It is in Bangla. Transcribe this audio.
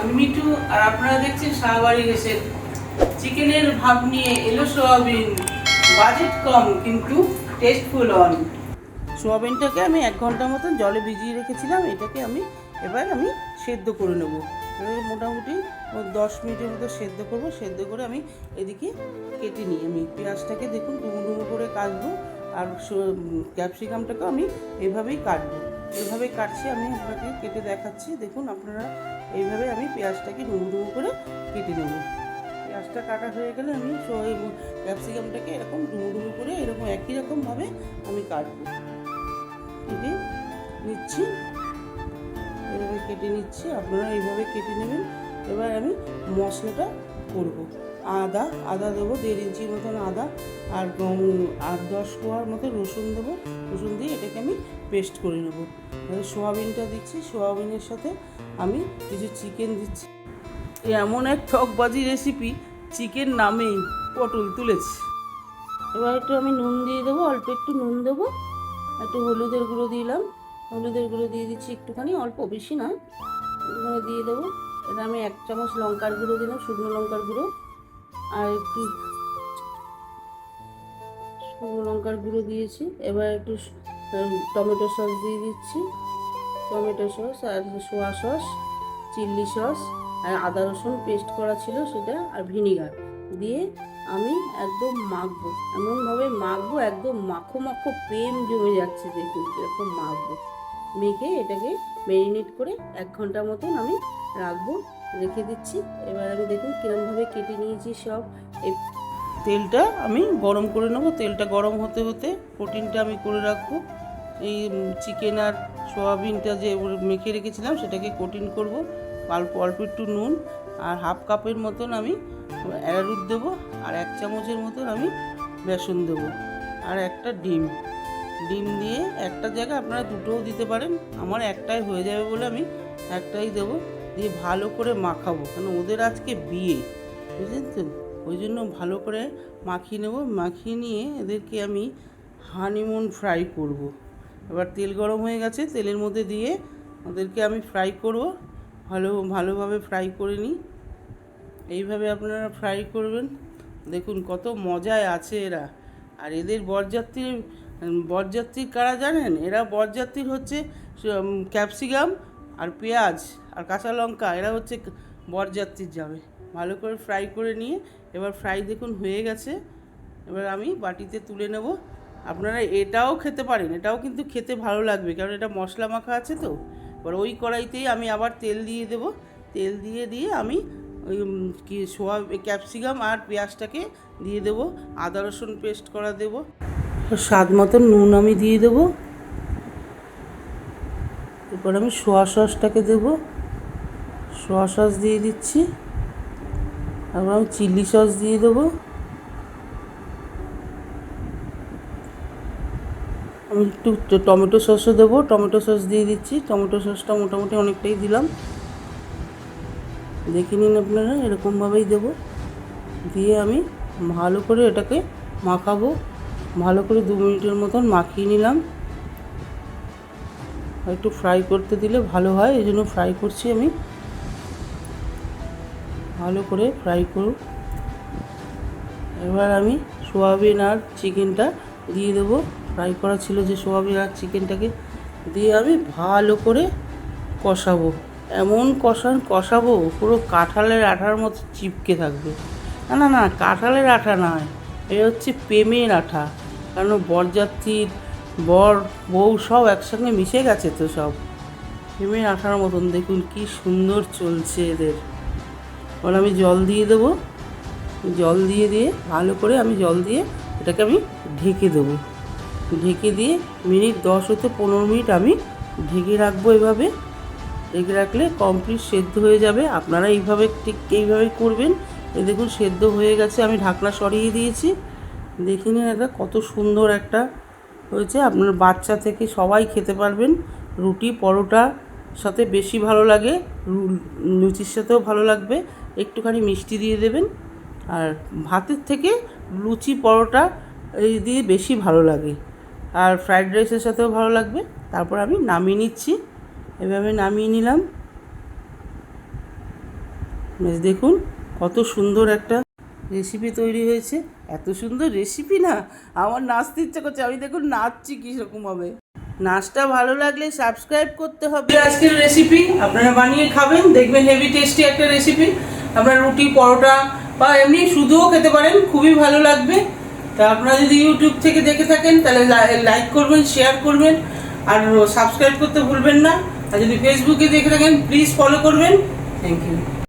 আমি মিঠু, আর আপনারা দেখছেন শাহবাড়ি হেসের চিকেনের ভাব নিয়ে এলো সোয়াবিন। বাজেট কম, কিন্তু টেস্টফুল অন সোয়াবিনটাকে আমি এক ঘণ্টা মতন জলে ভিজিয়ে রেখেছিলাম। এটাকে আমি এবার আমি সেদ্ধ করে নেব। এবার মোটামুটি দশ মিনিটের মতো সেদ্ধ করব। সেদ্ধ করে আমি এদিকে কেটে নিই। আমি পেঁয়াজটাকে দেখুন ডুমো করে কাটবো, আর ক্যাপসিকামটাকেও আমি এভাবেই কাটবো। এভাবে কাটছি, আমি আপনাকে কেটে দেখাচ্ছি। দেখুন আপনারা এইভাবে আমি পেঁয়াজটাকে ডুমু ডুমু করে কেটে নেব। পেঁয়াজটা কাটা হয়ে গেলে আমি ক্যাপসিকামটাকে এরকম ডুমু ডুমু করে এরকম একই রকমভাবে আমি কাটবো। কেটে নিচ্ছি। এভাবে কেটে নিচ্ছি। আপনারা এইভাবে কেটে নেবেন। এবার আমি মশলাটা করব। আদা আদা দেবো, দেড় ইঞ্চির মতন আদা আর আট দশ কোয়ার মতো রসুন দেবো। রসুন দিয়ে এটাকে আমি পেস্ট করে নেব। সোয়াবিনটা দিচ্ছি, সোয়াবিনের সাথে আমি কিছু চিকেন দিচ্ছি। এমন এক ঠকবাজি রেসিপি চিকেন নামেই পটল তুলেছি। এবার একটু আমি নুন দিয়ে দেবো, অল্প একটু নুন দেবো। একটু হলুদের গুঁড়ো দিলাম। হলুদের গুঁড়ো দিয়ে দিচ্ছি একটুখানি, অল্প বেশি না দিয়ে দেবো। এটা আমি এক চামচ লঙ্কার গুঁড়ো দিলাম, শুকনো লঙ্কার গুঁড়ো। আর একটু শুকনো লঙ্কার গুঁড়ো দিয়েছি। এবার একটু টমেটো সস দিয়ে দিচ্ছি। টমেটো সস আর সোয়া সস চিল্লি সস আর আদা রসুন পেস্ট করা ছিল সেটা আর ভিনিগার দিয়ে আমি একদম মাখবো। এমনভাবে মাখবো, একদম মাখো মাখো প্রেম জমে যাচ্ছে দেখুন, এরকম মাখবো। মেখে এটাকে ম্যারিনেট করে এক ঘণ্টা মতন আমি রাখব। রেখে দিচ্ছি। এবার আমি দেখুন কিরমভাবে কেটে নিয়েছি সব। এই তেলটা আমি গরম করে নেব। তেলটা গরম হতে হতে প্রোটিনটা আমি করে রাখব। এই চিকেন আর সোয়াবিনটা যে মেখে রেখেছিলাম, সেটাকে কোটিন করব। অল্প অল্প একটু নুন আর হাফ কাপের মতন আমি অ্যারারুট দেবো আর এক চামচের মতন আমি বেসন দেবো আর একটা ডিম। ডিম দিয়ে একটা জায়গায় আপনারা দুটোও দিতে পারেন। আমার একটাই হয়ে যাবে বলে আমি একটাই দেবো। দিয়ে ভালো করে মাখাবো। কেন ওদের আজকে বিয়ে বুঝলেন তো ওই জন্য ভালো করে মাখিয়ে নেব। মাখিয়ে নিয়ে এদেরকে আমি হানিমুন ফ্রাই করব। এবার তেল গরম হয়ে গেছে, তেলের মধ্যে দিয়ে ওদেরকে আমি ফ্রাই করব। ভালো, ভালোভাবে ফ্রাই করে নিই। এইভাবে আপনারা ফ্রাই করবেন। দেখুন কত মজায় আছে এরা। আর এদের বরযাত্রীর বরযাত্রী কারা জানেন? এরা বরযাত্রীর হচ্ছে ক্যাপসিকাম আর পেঁয়াজ। আর কাঁচা লঙ্কা, এরা হচ্ছে বরযাত্রীর যাবে ভালো করে ফ্রাই করে নিয়ে, এবার ফ্রাই দেখুন হয়ে গেছে। এবার আমি বাটিতে তুলে নেব। আপনারা এটাও খেতে পারেন, এটাও কিন্তু খেতে ভালো লাগবে, কারণ এটা মশলা মাখা আছে তো। এবার ওই কড়াইতেই আমি আবার তেল দিয়ে দেব। তেল দিয়ে দিয়ে আমি ওই কি, সোয়া ক্যাপসিকাম আর পেঁয়াজটাকে দিয়ে দেবো। আদা রসুন পেস্ট করা দেবো। স্বাদ মতো নুন আমি দিয়ে দেবো। এরপর আমি সোয়া সসটাকে দেবো। সোয়া সস দিয়ে দিচ্ছি তারপর আমি চিলি সস দিয়ে দেবো। আমি একটু টমেটো সসও দেবো, টমেটো সস দিয়ে দিচ্ছি। টমেটো সসটা মোটামুটি অনেকটাই দিলাম। দেখে নিন আপনারা, এরকমভাবেই দেবো। দিয়ে আমি ভালো করে এটাকে মাখাবো। ভালো করে দু মিনিটের মতন মাখিয়ে নিলাম। একটু ফ্রাই করতে দিলে ভালো হয়, এই জন্য ফ্রাই করছি আমি। ভালো করে ফ্রাই করুন। এবার আমি সোয়াবিন আর চিকেনটা দিয়ে দেবো। ফ্রাই করা ছিল যে সোয়াবিন আর চিকেনটাকে দিয়ে আমি ভালো করে কষাবো। এমন কষান কষাবো, পুরো কাঁঠালের আঠার মতো চিপকে থাকবে। না না না, কাঁঠালের আঠা নয় এ হচ্ছে প্রেমের আঠা। কারণ বরযাত্রীর বর, বউ সব একসঙ্গে মিশে গেছে তো সব। প্রেমের আঠার মতন, দেখুন কি সুন্দর চলছে এদের। এবার আমি জল দিয়ে দেবো। জল দিয়ে দিয়ে ভালো করে আমি জল দিয়ে এটাকে আমি ঢেকে দেবো। ঢেকে দিয়ে মিনিট দশ হতে পনেরো মিনিট আমি ঢেকে রাখব এভাবে। ঢেকে রাখলে কমপ্লিট সেদ্ধ হয়ে যাবে। আপনারা এইভাবে ঠিক এইভাবেই করবেন। এই দেখুন, সেদ্ধ হয়ে গেছে। আমি ঢাকনা সরিয়ে দিয়েছি। দেখে নিন এটা কত সুন্দর একটা হয়েছে। আপনার বাচ্চা থেকে সবাই খেতে পারবেন। রুটি, পরোটা সাথে বেশি ভালো লাগে। লুচির সাথেও ভালো লাগবে। একটুখানি মিষ্টি দিয়ে দেবেন। আর ভাতের থেকে লুচি, পরোটা এই দিয়ে বেশি ভালো লাগে। আর ফ্রাইড রাইসের সাথেও ভালো লাগবে। তারপর আমি নামিয়ে নিচ্ছি। এভাবে নামিয়ে নিলাম। বেশ, দেখুন কত সুন্দর একটা রেসিপি তৈরি হয়েছে। এত সুন্দর রেসিপি না, আমার নাচতে ইচ্ছা করছে। আমি দেখুন নাচছি কীরকমভাবে নাচটা ভালো লাগলে সাবস্ক্রাইব করতে হবে। আজকের রেসিপি আপনারা বানিয়ে খাবেন। দেখবেন হেভি টেস্টি একটা রেসিপি। আপনারা রুটি, পরোটা বা এমনি শুধুও খেতে পারেন, খুবই ভালো লাগবে। তা আপনারা যদি ইউটিউব থেকে দেখে থাকেন, তাহলে লাইক করবেন শেয়ার করবেন, আর সাবস্ক্রাইব করতে ভুলবেন না। আর যদি ফেসবুকে দেখে থাকেন প্লিজ ফলো করবেন। Thank you